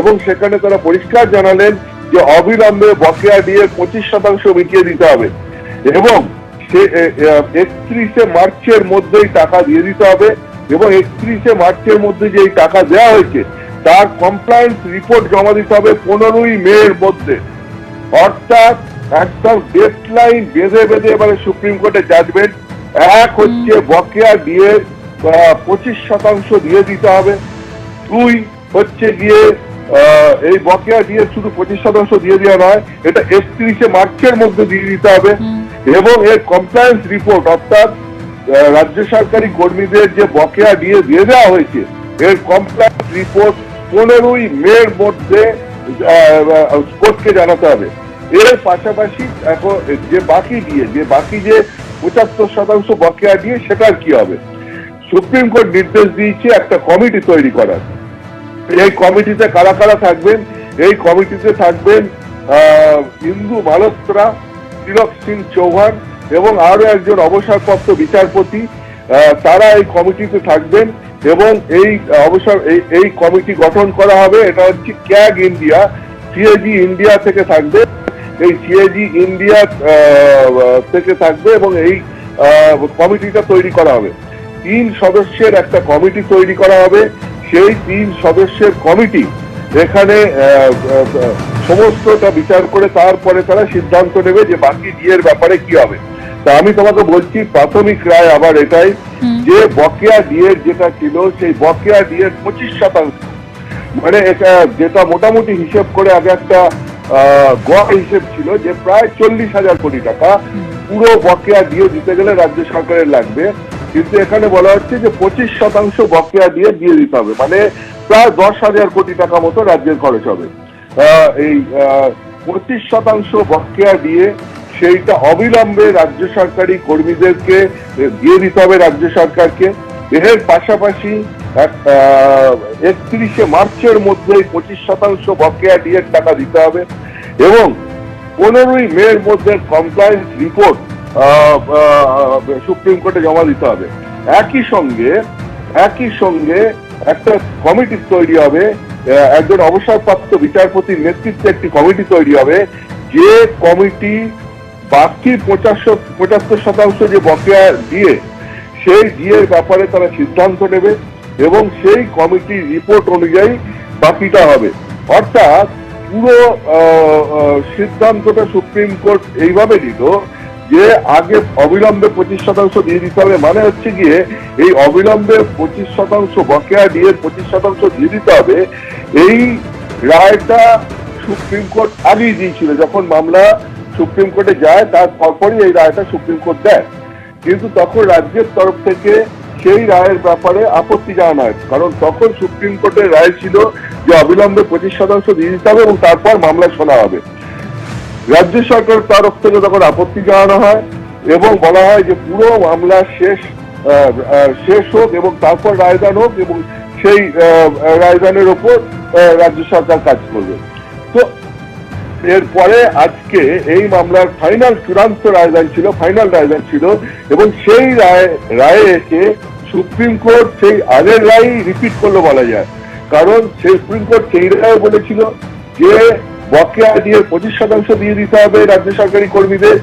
এবং সেখানে তারা পরিষ্কার জানালেন যে অবিলম্বে বকেয়া ডিএর পঁচিশ শতাংশ মিটিয়ে দিতে হবে। এবং সে একত্রিশে মার্চের মধ্যেই টাকা দিয়ে দিতে হবে এবং একত্রিশে মার্চের মধ্যে যে টাকা দেওয়া হয়েছে তার কমপ্লায়েন্স রিপোর্ট জমা দিতে হবে পনেরোই মে এর মধ্যে। অর্থাৎ একদম ডেডলাইন বেঁধে বেঁধে এবারে সুপ্রিম কোর্টে জাজমেন্ট এক হচ্ছে বকেয়া দিয়ে পঁচিশ শতাংশ দিয়ে দিতে হবে। দুই হচ্ছে গিয়ে এই বকেয়া দিয়ে শুধু পঁচিশ শতাংশ দিয়ে দেওয়া নয় এটা একত্রিশে মার্চের মধ্যে দিয়ে দিতে হবে। এবং এর কমপ্লায়েন্স রিপোর্ট অর্থাৎ রাজ্য সরকারি কর্মীদের যে বকেয়া দিয়ে দিয়ে দেওয়া হয়েছে এর কমপ্লায়েন্স রিপোর্ট পনেরোই মের মধ্যে কোর্টকে জানাতে হবে। এর পাশাপাশি এখন যে বাকি দিয়ে যে বাকি যে পঁচাত্তর শতাংশ বকেয়া দিয়ে সেটার কি হবে? সুপ্রিম কোর্ট নির্দেশ দিয়েছে একটা কমিটি তৈরি করার। এই কমিটিতে কারা কারা থাকবেন? এই কমিটিতে থাকবেন ইন্দু মালহোত্রা তিলক সিং চৌহান এবং আরও একজন অবসরপ্রাপ্ত বিচারপতি তারা এই কমিটিতে থাকবেন এবং এই অবসর, এই কমিটি গঠন করা হবে, এটা হচ্ছে ক্যাগ ইন্ডিয়া, সিএজি ইন্ডিয়া থেকে থাকবে। এই সিএজি ইন্ডিয়া থেকে থাকবে এবং এই কমিটিটা তৈরি করা হবে। তিন সদস্যের একটা কমিটি তৈরি করা হবে। সেই তিন সদস্যের কমিটি এখানে সমস্তটা বিচার করে তারপরে তারা সিদ্ধান্ত নেবে যে বাকি ডিএর ব্যাপারে কি হবে। তা আমি তোমাকে বলছি প্রাথমিক রায় আবার এটাই যে বকেয়া ডিএর যেটা ছিল সেই বকেয়া ডিএর পঁচিশ শতাংশ। মানে এটা যেটা মোটামুটি হিসেব করে আগে একটা আহ, গড় হিসেব ছিল যে প্রায় চল্লিশ হাজার কোটি টাকা পুরো বকেয়া দিয়ে দিতে গেলে রাজ্য সরকারের লাগবে। কিন্তু এখানে বলা হচ্ছে যে পঁচিশ শতাংশ বকেয়া দিয়ে দিয়ে দিতে হবে। মানে প্রায় দশ হাজার কোটি টাকা মতো রাজ্যের খরচ হবে। এই পঁচিশ শতাংশ বকেয়া দিয়ে সেইটা অবিলম্বে রাজ্য সরকারি কর্মীদেরকে দিয়ে দিতে হবে রাজ্য সরকারকে। এর পাশাপাশি একত্রিশে মার্চের মধ্যে পঁচিশ শতাংশ বকেয়া ডিএর টাকা দিতে হবে। এবং পনেরোই মের মধ্যে কমপ্লায়েন্স রিপোর্ট সুপ্রিম কোর্টে জমা দিতে হবে। একই সঙ্গে একই সঙ্গে একটা কমিটি তৈরি হবে একজন অবসরপ্রাপ্ত বিচারপতির নেতৃত্বে একটি কমিটি তৈরি হবে, যে কমিটি বাকি পঁচাত্তর শতাংশ যে বকেয়া দিয়ে, সেই ডিএর ব্যাপারে তারা সিদ্ধান্ত নেবে এবং সেই কমিটির রিপোর্ট অনুযায়ী বাকিটা হবে। অর্থাৎ পুরো সিদ্ধান্তটা সুপ্রিম কোর্ট এইভাবে নিল যে আগে অবিলম্বে পঁচিশ শতাংশ দিয়ে দিতে হবে মানে হচ্ছে গিয়ে এই অবিলম্বে পঁচিশ শতাংশ বকেয়া দিয়ে পঁচিশ শতাংশ দিয়ে দিতে হবে, এই রায়টা সুপ্রিম কোর্ট আগেই দিয়েছিল। যখন মামলা সুপ্রিম কোর্টে যায়, তার পরপরই এই রায়টা সুপ্রিম কোর্ট দেয়। কিন্তু তখন রাজ্যের তরফ থেকে সেই রায়ের ব্যাপারে আপত্তি জানানো হয়। কারণ তখন সুপ্রিম কোর্টের রায় ছিল যে অবিলম্বে পঁচিশ শতাংশ দিয়ে দিতে হবে এবং তারপর মামলা শোনা হবে। রাজ্য সরকারের তরফ থেকে তখন আপত্তি জানানো হয় এবং বলা হয় যে পুরো মামলা শেষ শেষ হোক এবং তারপর রায়দান হোক এবং সেই রায়দানের ওপর রাজ্য সরকার কাজ করবে। তো এরপরে আজকে এই মামলার ফাইনাল চূড়ান্ত রায়দান ছিল, ফাইনাল রায়দান ছিল এবং সেই রায় রায়ে এসে সুপ্রিম কোর্ট সেই আগের রায় রিপিট করল বলা যায়। কারণ সেই সুপ্রিম কোর্ট সেই রায় বলেছিল যে বকেয়া দিয়ে পঁচিশ শতাংশ দিয়ে দিতে হবে রাজ্য সরকারি কর্মীদের।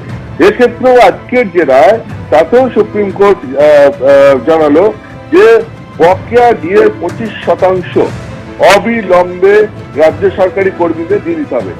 এক্ষেত্রেও আজকের যে রায় তাতেও সুপ্রিম কোর্ট জানালো যে বকেয়া দিয়ে পঁচিশ শতাংশ অবিলম্বে রাজ্য সরকারি কর্মীদের দিয়ে দিতে হবে।